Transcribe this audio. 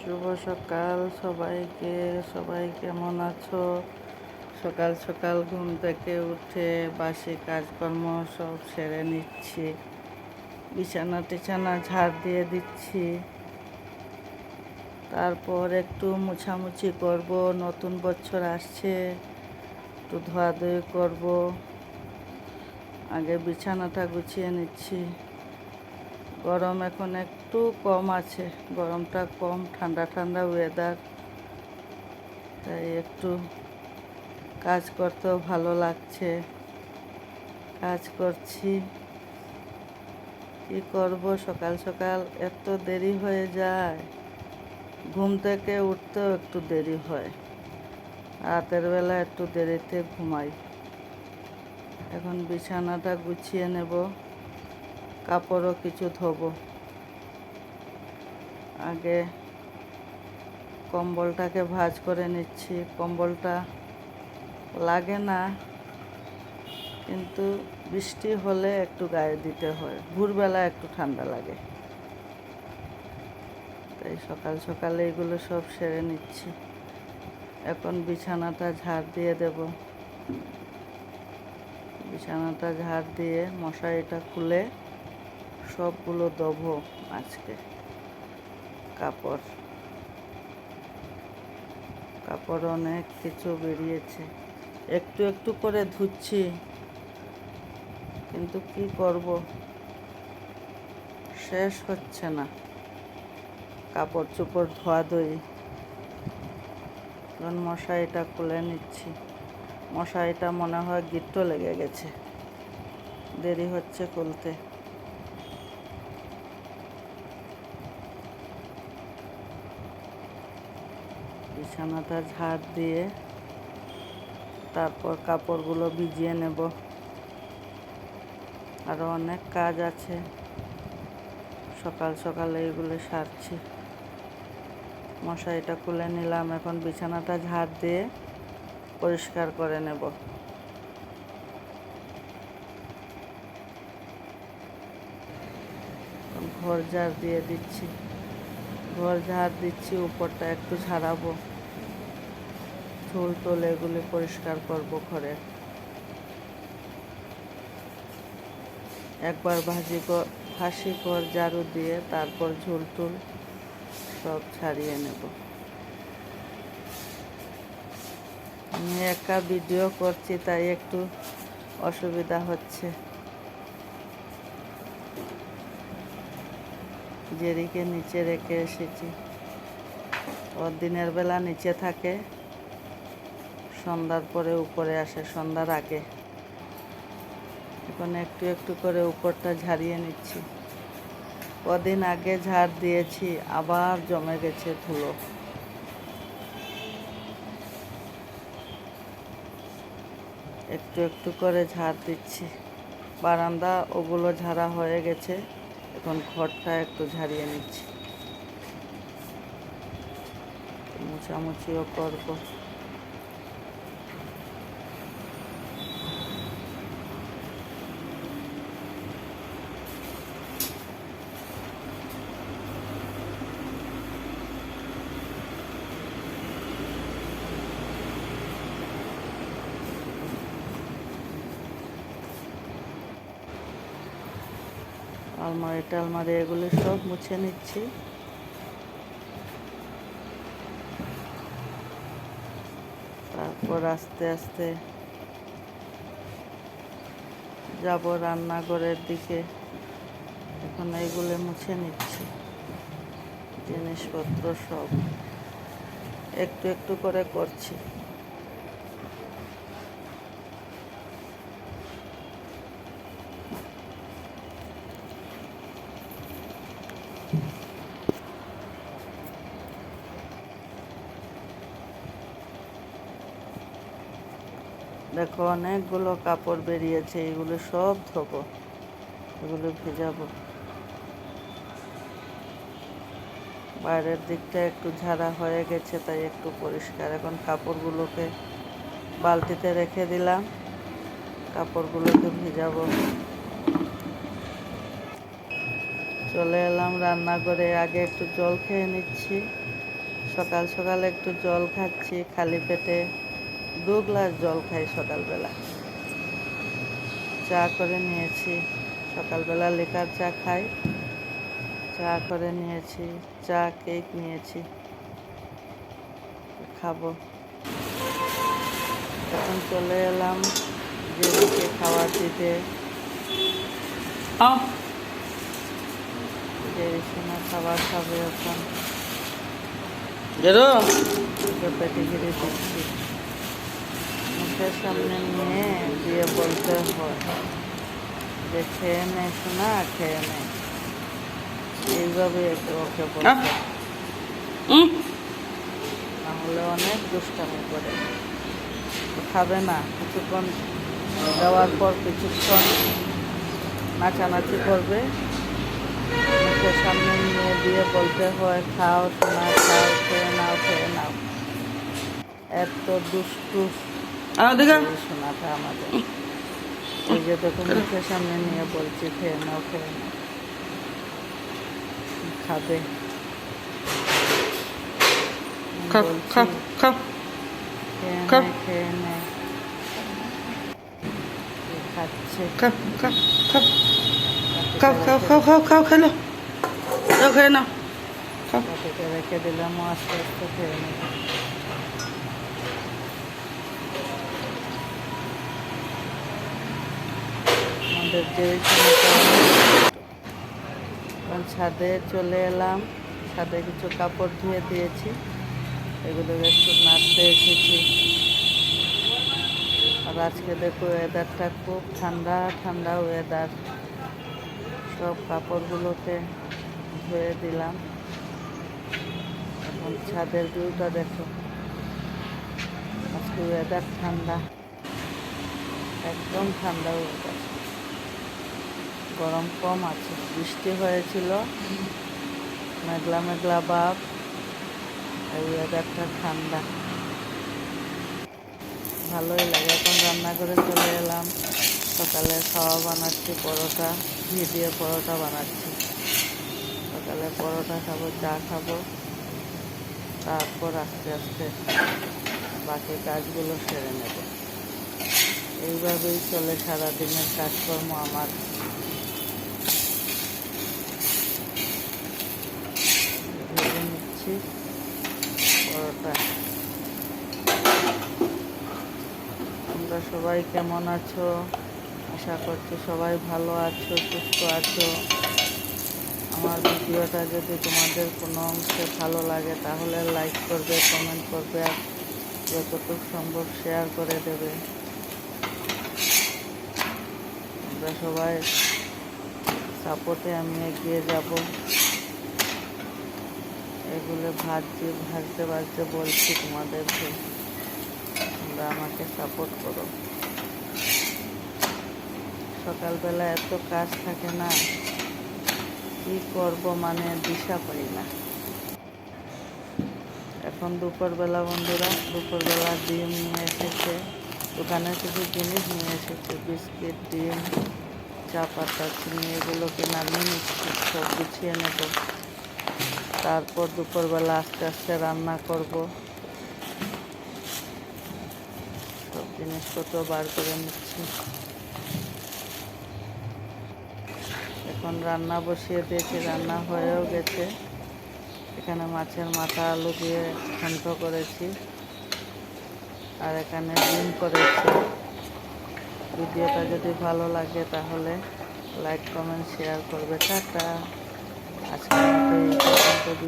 শুভ সকাল সবাইকে। সবাই কেমন আছো? সকাল সকাল ঘুম থেকে উঠে বাসি কাজকর্ম সব সেরে নিচ্ছি। বিছানা টিছানা ঝাড় দিয়ে দিচ্ছি। তারপর একটু মুছামুছি করব। নতুন বছর আসছে, একটু ধোয়াধুয়ি করব। আগে বিছানাটা গুছিয়ে নিচ্ছি। গরম এখন একটু কম আছে, গরমটা কম, ঠান্ডা ঠান্ডা ওয়েদার তাই একটু কাজ করতেও ভালো লাগছে। কাজ করছি। কি করব? সকাল সকাল এত দেরি হয়ে যায়। ঘুম থেকে উঠতেও একটু দেরি হয়। রাতের বেলা একটু দেরিতে ঘুমাই। এখন বিছানাটা গুছিয়ে নেব, কাপড়ও কিছু ধোবো। আগে কম্বলটাকে ভাঁজ করে নিচ্ছি। কম্বলটা লাগে না, কিন্তু বৃষ্টি হলে একটু গায়ে দিতে হয়। ভোরবেলা একটু ঠান্ডা লাগে। তাই সকাল সকালে এগুলো সব সেরে নিচ্ছি। এখন বিছানাটা ঝাড় দিয়ে দেব। বিছানাটা ঝাড় দিয়ে মশারিটা খুলে সবগুলো দেবো আজকে। কাপড়। কাপড় অনেক কিছু বেরিয়েছে। একটু একটু করে ধুচ্ছি। কিন্তু কি করব? শেষ হচ্ছে না। কাপড় চোপড় ধোয়া ধুই। এখন মশারিটা খুলে নিচ্ছি। মশারিটা মনে হয় গিট্ট লেগে গেছে। দেরি হচ্ছে খুলতে। বিছানাটা ঝাড় দিয়ে তারপর কাপড়গুলো ভিজিয়ে নেব। আরও অনেক কাজ আছে। সকাল সকালে এগুলো সারছি। মশারিটা খুলে নিলাম, এখন বিছানাটা ঝাড় দিয়ে পরিষ্কার করে নেব। ঘর ঝাড় দিয়ে দিচ্ছি। ঘর ঝাড় দিচ্ছি, উপরটা একটু ঝাড়াবো। ঝোল টোল এগুলি পরিষ্কার করব ঘরে। একবার ভাজি ভাসি কর, ঝাড়ু দিয়ে তারপর ঝুল টুল সব ছাড়িয়ে নেব। আমি একা ভিডিও করছি, তাই একটু অসুবিধা হচ্ছে। জেরিকে নিচে রেখে এসেছি। ওর দিনের বেলা নিচে থাকে। সন্ধ্যার পরে উপরে আসে, সন্ধ্যার আগে। এখন একটু একটু করে উপরটা ঝাড়িয়ে নিচ্ছি। কদিন আগে ঝাড় দিয়েছি, আবার জমে গেছে ধুলো। একটু একটু করে ঝাড় দিচ্ছি। বারান্দা ওগুলো ঝাড়া হয়ে গেছে, এখন ঘরটা একটু ঝাড়িয়ে নিচ্ছি। মুছামুছিও করব। আলমারি টালমারি এগুলো সব মুছে নিচ্ছি। তারপর আস্তে আস্তে যাব রান্নাঘরের দিকে। এখন এইগুলো মুছে নিচ্ছি। জিনিসপত্র সব একটু একটু করে করছি। দেখো অনেকগুলো কাপড় বেরিয়েছে, এগুলো সব ধোবো, এগুলো ভেজাবো। বাইরের দিকটা একটু ঝাড়া হয়ে গেছে, তাই একটু পরিষ্কার। এখন কাপড়গুলোকে বালতিতে রেখে দিলাম, কাপড়গুলোকে ভিজাবো। চলে এলাম রান্নাঘরে, আগে একটু জল খেয়ে নিচ্ছি। সকাল সকাল একটু জল খাচ্ছি, খালি পেটে। দু গ্লাস জল খাই সকালবেলা। চা করে নিয়েছি। সকালবেলা লেকার চা খাই। চা করে নিয়েছি। চা কেক নিয়েছি। খাব। এখন চলে এলাম জেরিকে খাবার দিতে। আও জেরি সোনা খাবার খাবে এখন। ওকে পেটিগিরি দিচ্ছি। মুখের সামনে নিয়ে দিয়ে বলতে হয় যে খেয়ে নে শোনা খেয়ে নে। এইভাবে ওকে বলতে নাহলে অনেক দুষ্টামি করে। খাবে না কিছুক্ষণ দেওয়ার পর কিছুক্ষণ নাচানাচি করবে। মুখের সামনে নিয়ে দিয়ে বলতে হয় খাও শোনা খাও খেয়ে নাও খেয়ে নাও। এত দুষ্টু আও দেখা। শোনাটা আমাদের। এই যে দেখো মুখের সামনে নিয়ে বলছি খেয়ে নাও খেয়ে নাও। খাবে। খাও বলছি, খাও খাও। খেয়ে খাও। নে খেয়ে নে এ খাচ্ছে খাও খাও খাও পাটিতে খাও খাও রেখে- খাও খাও খাও খেলো যাও খেয়ে নাও খাও পাটিতে রেখে দিলাম ও আস্তে আস্তে খেয়ে নেবে এখন ছাদে চলে এলাম। ছাদে কিছু কাপড় ধুয়ে দিয়েছি। এগুলো একটু নাড়তে এসেছি। আর আজকে দেখো ওয়েদারটা খুব ঠান্ডা ঠান্ডা ওয়েদার সব কাপড়গুলোকে ধুয়ে দিলাম। এখন ছাদের ভিউটা দেখো। আজকে ওয়েদার ঠান্ডা। একদম ঠান্ডা ওয়েদার গরম কম আছে, বৃষ্টি হয়েছিল, মেঘলা মেঘলা বাপ, এই ওয়েদারটা ঠান্ডা। ভালোই লাগে, এখন রান্না করে চলে এলাম, সকালে খাওয়া বানাচ্ছি, পরোটা ঘি দিয়ে পরোটা বানাচ্ছি। সকালে পরোটা খাব, চা খাব, তারপর আস্তে আস্তে বাকি কাজগুলো সেরে নেব। এইভাবেই চলে সারাদিনের কাজকর্ম আমার। নিচ্ছি পরোটা তোমরা সবাই কেমন আছো? আশা করছি সবাই ভালো আছো, সুস্থ আছো। আমার ভিডিওটা যদি তোমাদের কোনো অংশে ভালো লাগে, তাহলে লাইক করবে কমেন্ট করবে আর যতটুকু সম্ভব শেয়ার করে দেবে। আমরা সবাই সাপোর্টে আমি এগিয়ে যাব। এগুলো ভাজছি, ভাজতে ভাজতে বলছি তোমাদেরকে। তোমরা আমাকে সাপোর্ট করো। সকালবেলা এত কাজ থাকে না, কি করব মানে দিশা পাই না। এখন দুপুরবেলা বন্ধুরা, দুপুরবেলা ডিম নিয়ে এসেছে। দোকানে কিছু জিনিস নিয়ে এসেছে, বিস্কিট, ডিম, চা পাতা, চিনি এগুলোকে নামিয়ে নিচ্ছি, সব গুছিয়ে নেব। তারপর দুপুরবেলা আস্তে আস্তে রান্না করব। সব জিনিসপত্র বার করে নিচ্ছি। এখন রান্না বসিয়ে দিয়েছি, রান্না হয়েও গেছে। এখানে মাছের মাথা আলু দিয়ে ঘন্ট করেছি আর এখানে ডিম করেছি। ভিডিওটা যদি ভালো লাগে তাহলে লাইক, কমেন্ট, শেয়ার করবে। টাটা। পর্যন্ত।